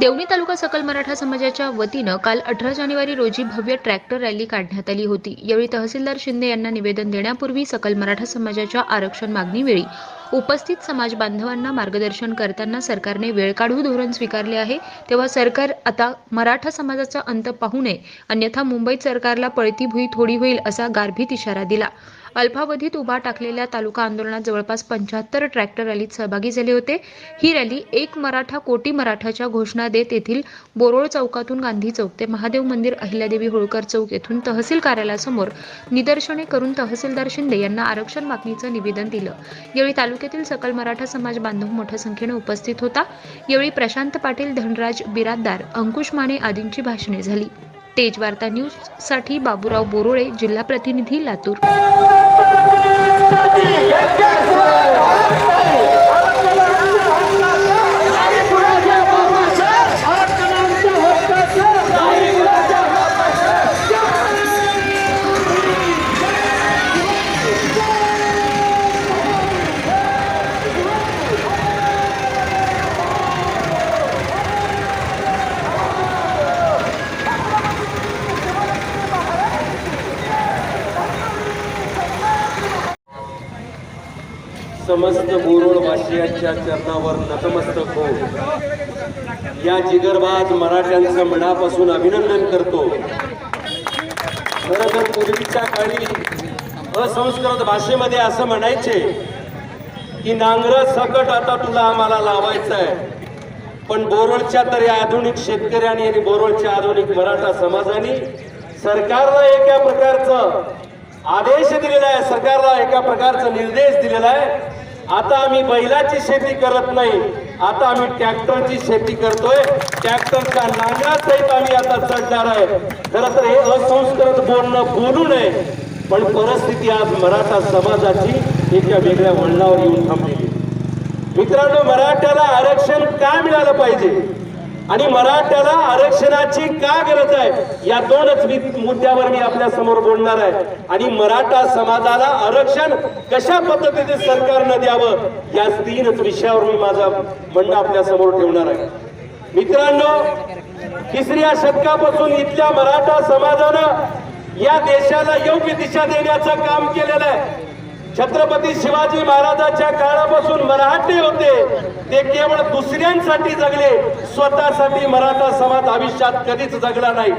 देवणी तालुका सकल मराठा समाजाच्या वतीनं काल अठरा जानेवारी रोजी भव्य ट्रॅक्टर रॅली काढण्यात आली होती. यावेळी तहसीलदार शिंदे यांना निवेदन देण्यापूर्वी सकल मराठा समाजाच्या आरक्षण मागणीवेळी उपस्थित समाज बांधवांना मार्गदर्शन करताना सरकारने वेळ काढू धोरण स्वीकारले आहे. तेव्हा सरकार आता मराठा समाजाचा अंत पाहू नये. अन्यथा मुंबईत सरकारला पळती भुई थोडी होईल असा गारभीत इशारा दिला. अल्पावधीत उभा टाकलेल्या तालुका आंदोलनात जवळपास पंच्याहत्तर ट्रॅक्टर रॅलीत सहभागी झाले होते. ही रॅली एक मराठा कोटी मराठाच्या घोषणा देत येथील बोरोळ चौकातून गांधी चौक ते महादेव मंदिर अहिल्यादेवी होळकर चौक येथून तहसील कार्यालयासमोर निदर्शने करून तहसीलदार शिंदे यांना आरक्षण मागणीचं निवेदन दिलं. यावेळी तालुक्यातील सकल मराठा समाज बांधव मोठ्या संख्येने उपस्थित होता. यावेळी प्रशांत पाटील धनराज बिरादार अंकुश माने आदींची भाषणे झाली. तेज वार्ता न्यूजसाठी बाबूराव बोरोळे जिल्हा प्रतिनिधी लातूर. समस्त बोरोडवासियांच्या चरणावर नतमस्तक हो. या जिगरबाज मराठ्यांचं मनापासून अभिनंदन करतो. खरं तर पूर्वीच्या काळी असंस्कृत भाषेमध्ये असं म्हणायचे की नांगर सकट आता तुला आम्हाला लावायचं आहे पण बोरळच्या तरी आधुनिक शेतकऱ्यांनी आणि बोरळच्या आधुनिक मराठा समाजाने सरकारला एका प्रकारचं आदेश दिलेला आहे सरकारला एका प्रकारचा निर्देश दिलेला आहे. आता आम्ही बैलाची शेती करत नाही आता आम्ही ट्रॅक्टरची शेती करतोय. ट्रॅक्टरच्या नांगरासहित आम्ही आता चढणार आहे. खरं तर हे असंस्कृत बोलणं बोलू नये पण परिस्थिती आज मराठा समाजाची एका वेगळ्या वळणावर येऊन थांबलेली मित्रांनो मराठ्याला आरक्षण का मिळालं पाहिजे? आणि मराठ्याला आरक्षणाची का गरज आहे? या दोनच मी मुद्द्यावर मी आपल्यासमोर बोलणार आहे. आणि मराठा समाजाला आरक्षण कशा पद्धतीने सरकारनं द्यावं? या तीनच विषयावर मी माझं म्हणणं आपल्यासमोर ठेवणार आहे. मित्रांनो तिसऱ्या शतकापासून इथल्या मराठा समाजानं या देशाला योग्य दिशा देण्याचं काम केलेलं आहे. छत्रपती शिवाजी महाराजांच्या काळापासून मराठे होते. ते केवळ दुसऱ्यांसाठी जगले स्वतःसाठी मराठा समाज आयुष्यात कधीच जगला नाही.